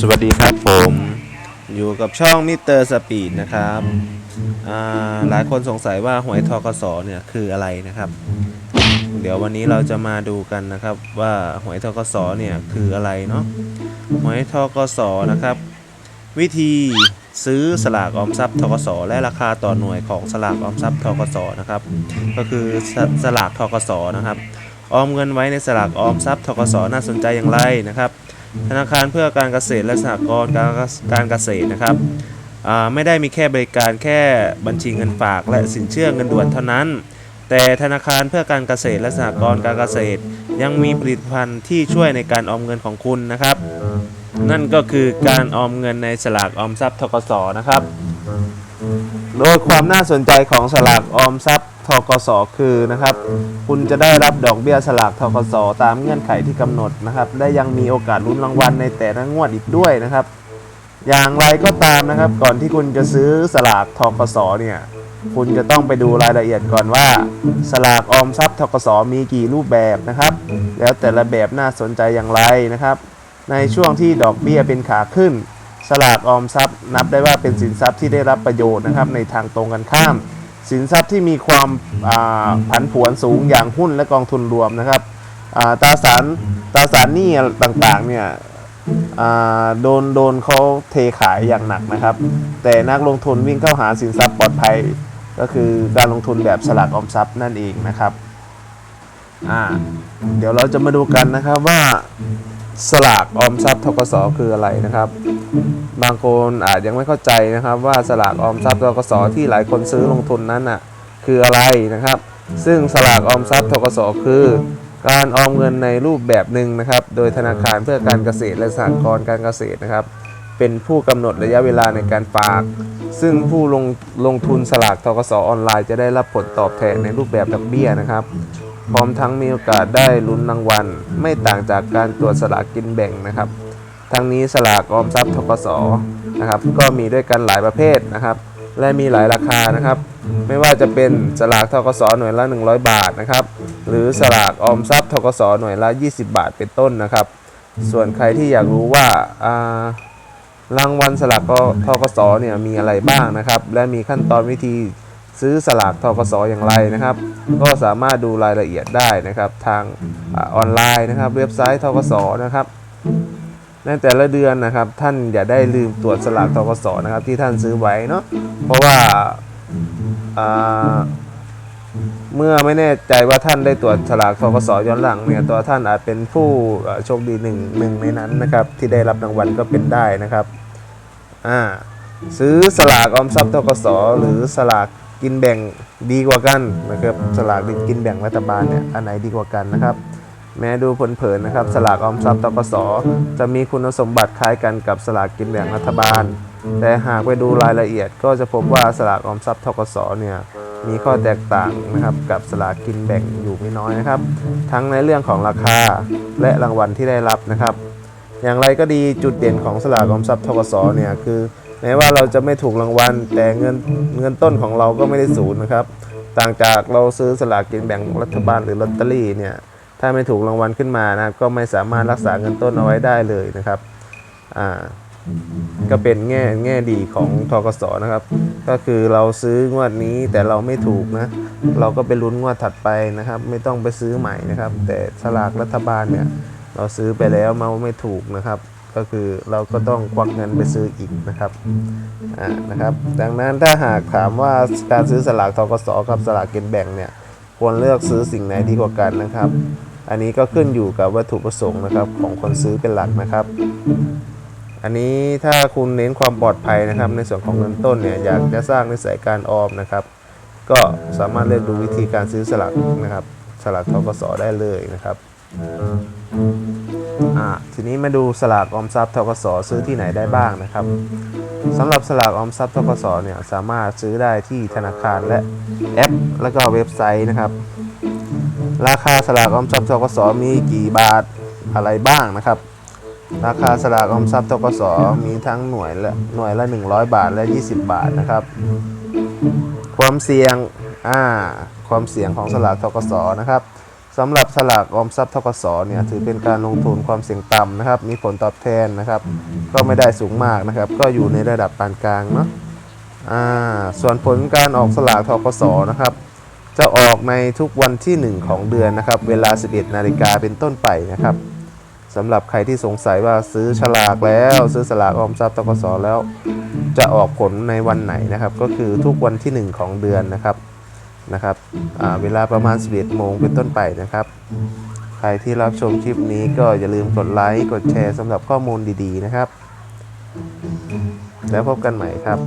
สวัสดีครับผม อยู่กับช่องมิเตอร์สปีดนะครับหลายคนสงสัยว่าหวยทกสเนี่ยคืออะไรนะครับ เดี๋ยววันนี้เราจะมาดูกันนะครับว่าหวยทกสเนี่ยคืออะไรเนาะหวยทกสนะครับ วิธีซื้อสลากออมทรัพย์ทกสและราคาต่อหน่วยของสลากออมทรัพย์ทกสนะครับ ก็คือสสลากทกสนะครับออมเงินไว้ในสลากออมทรัพย์ทกสน่าสนใจอย่างไรนะครับ ธนาคารเพื่อการเกษตรและสหกรณ์การเกษตรนะครับไม่ได้มีแค่บริการแค่บัญชีเงินฝาก และสินเชื่อเงินด่วนเท่านั้น แต่ธนาคารเพื่อการเกษตรและสหกรณ์การเกษตร ยังมีผลิตภัณฑ์ที่ช่วยในการออมเงินของคุณนะครับ นั่นก็คือการออมเงินในสลากออมทรัพย์ทกสนะครับ โดยความน่าสนใจของสลากออมทรัพย์ ทกสคือนะครับ คุณจะได้รับดอกเบี้ยสลากทกสตามเงื่อนไขที่กำหนดนะครับ และยังมีโอกาสลุ้นรางวัลในแต่ละงวดอีกด้วยนะครับ อย่างไรก็ตามนะครับ ก่อนที่คุณจะซื้อสลากทกสเนี่ยคุณจะต้องไปดูรายละเอียดก่อนว่า สลากออมทรัพย์ทกสมีกี่รูปแบบนะครับ แล้วแต่ละแบบน่าสนใจอย่างไรนะครับ ในช่วงที่ดอกเบี้ยเป็นขาขึ้น สลากออมทรัพย์ นับได้ว่าเป็นสินทรัพย์ที่ได้รับประโยชน์นะครับ ในทางตรงกันข้าม สินทรัพย์ที่มีความอ่าผันผวนสูงอย่างหุ้นและกองทุนรวมนะครับอ่าตราสารตราสารหนี้ต่างๆเนี่ยอ่าโดนโดนเขาเทขายอย่างหนักนะครับ แต่นักลงทุนวิ่งเข้าหาสินทรัพย์ปลอดภัย ก็คือการลงทุนแบบสลากออมทรัพย์นั่นเองนะครับอ่าเดี๋ยวเราจะมาดูกันนะครับว่าสลากออมทรัพย์ทกสคืออะไรนะครับ บางคนอาจยังไม่เข้าใจนะครับว่าสลากออมทรัพย์ทกสที่หลายคนซื้อลงทุนนั้นน่ะคืออะไรนะครับ ซึ่งสลากออมทรัพย์ทกสคือ การออมเงินในรูปแบบหนึ่งนะครับ โดยธนาคารเพื่อการเกษตรและสหกรณ์การเกษตรนะครับ เป็นผู้กำหนดระยะเวลาในการฝาก ซึ่งผู้ลงลงทุนสลากทกสออนไลน์จะได้รับผลตอบแทนในรูปแบบดอกเบี้ยนะครับพร้อมทั้งมีโอกาสได้ลุ้นรางวัล ไม่ต่างจากการตรวจสลากกินแบ่งนะครับ ทั้งนี้สลากออมทรัพย์ทกสนะครับก็มีด้วยกันหลายประเภทนะครับ และมีหลายราคานะครับ ไม่ว่าจะเป็นสลากทกสหน่วยละ 100 บาทนะครับ หรือสลากออมทรัพย์ทกสหน่วยละ 20 บาทเป็นต้นนะครับ ส่วนใครที่อยากรู้ว่ารางวัลสลากทกสเนี่ยมีอะไรบ้างนะครับ และมีขั้นตอนวิธีซื้อสลากทกสอย่างไรนะครับ ก็สามารถดูรายละเอียดได้นะครับทางอออนไลน์นะครับ เว็บไซต์ทกสนะครับ ในแต่ละเดือนนะครับ ท่านอย่าได้ลืมตรวจสลากทกสนะครับ ที่ท่านซื้อไว้เนาะเพราะว่าเมื่อไม่แน่ใจว่าท่านได้ตรวจสลากทกสย้อนหลังเนี่ยตัวท่านอาจเป็นผู้โชคดีหนึ่งหนึ่งในนั้นนะครับ ที่ได้รับรางวัลก็เป็นได้นะครับอ่าซื้อสลากออมทรัพย์ทกสหรือสลากกินแบ่งดีกว่ากันนะครับสลากกินแบ่งรัฐบาลเนี่ยอันไหนดีกว่ากันนะครับ แม้ดูเผินๆนะครับ สลากออมทรัพย์ทกสจะมีคุณสมบัติคล้ายกันกับสลากกินแบ่งรัฐบาล แต่หากไปดูรายละเอียดก็จะพบว่าสลากออมทรัพย์ทกสเนี่ยมีข้อแตกต่างนะครับกับสลากกินแบ่งอยู่ไม่น้อยนะครับ ทั้งในเรื่องของราคาและรางวัลที่ได้รับนะครับ อย่างไรก็ดีจุดเด่นของสลากออมทรัพย์ทกสเนี่ยคือแม้ว่าเราจะไม่ถูกรางวัลแต่เงินเงินต้นของเราก็ไม่ได้ศูนย์นะครับ ต่างจากเราซื้อสลากกินแบ่งรัฐบาลหรือลอตเตอรี่เนี่ย ถ้าไม่ถูกรางวัลขึ้นมานะครับ ก็ไม่สามารถรักษาเงินต้นเอาไว้ได้เลยนะครับอ่าก็เป็นแง่แง่ดีของทกสนะครับ ก็คือเราซื้องวดนี้แต่เราไม่ถูกนะ เราก็ไปลุ้นงวดถัดไปนะครับ ไม่ต้องไปซื้อใหม่นะครับ แต่สลากรัฐบาลเนี่ยเราซื้อไปแล้วมาไม่ถูกนะครับ ก็คือเราก็ต้องควักเงินไปซื้ออีกนะครับอ่านะครับ ดังนั้นถ้าหากถามว่าการซื้อสลากทกสกับสลากกินแบ่งเนี่ยควรเลือกซื้อสิ่งไหนดีกว่ากันนะครับ อันนี้ก็ขึ้นอยู่กับวัตถุประสงค์นะครับของคนซื้อเป็นหลักนะครับ อันนี้ถ้าคุณเน้นความปลอดภัยนะครับ ในส่วนของเงินต้นเนี่ยอยากจะสร้างนิสัยการออมนะครับ ก็สามารถเลือกดูวิธีการซื้อสลากนะครับ สลากทกสได้เลยนะครับอ่าทีนี้มาดูสลากออมทรัพย์ทกสซื้อที่ไหนได้บ้างนะครับสำหรับสลากออมทรัพย์ทกสเนี่ยสามารถซื้อได้ที่ธนาคารและแอป แล้วก็เว็บไซต์นะครับ ราคาสลากออมทรัพย์ทกสมีกี่บาทอะไรบ้างนะครับ ราคาสลากออมทรัพย์ทกสมีทั้งหน่วยละหน่วยละ 100 บาทและ 20 บาทนะครับ ความเสี่ยงอ่าความเสี่ยงของสลากทกสนะครับสำหรับสลากออมทรัพย์ทกสเนี่ยถือเป็นการลงทุนความเสี่ยงต่ำนะครับ มีผลตอบแทนนะครับ ก็ไม่ได้สูงมากนะครับ ก็อยู่ในระดับปานกลางเนาะอ่าส่วนผลการออกสลากทกสนะครับ จะออกในทุกวันที่ 1 ของเดือนนะครับ เวลา 11 นาฬิกาเป็นต้นไปนะครับสำหรับใครที่สงสัยว่าซื้อฉลากแล้ว ซื้อสลากออมทรัพย์ทกสแล้ว จะออกผลในวันไหนนะครับ ก็คือทุกวันที่ 1 ของเดือนนะครับนะครับเวลาประมาณ 11 โมงเป็นต้นไปนะครับ ใครที่รับชมคลิปนี้ก็อย่าลืมกดไลค์กดแชร์สำหรับข้อมูลดีๆนะครับ แล้วพบกันใหม่ครับ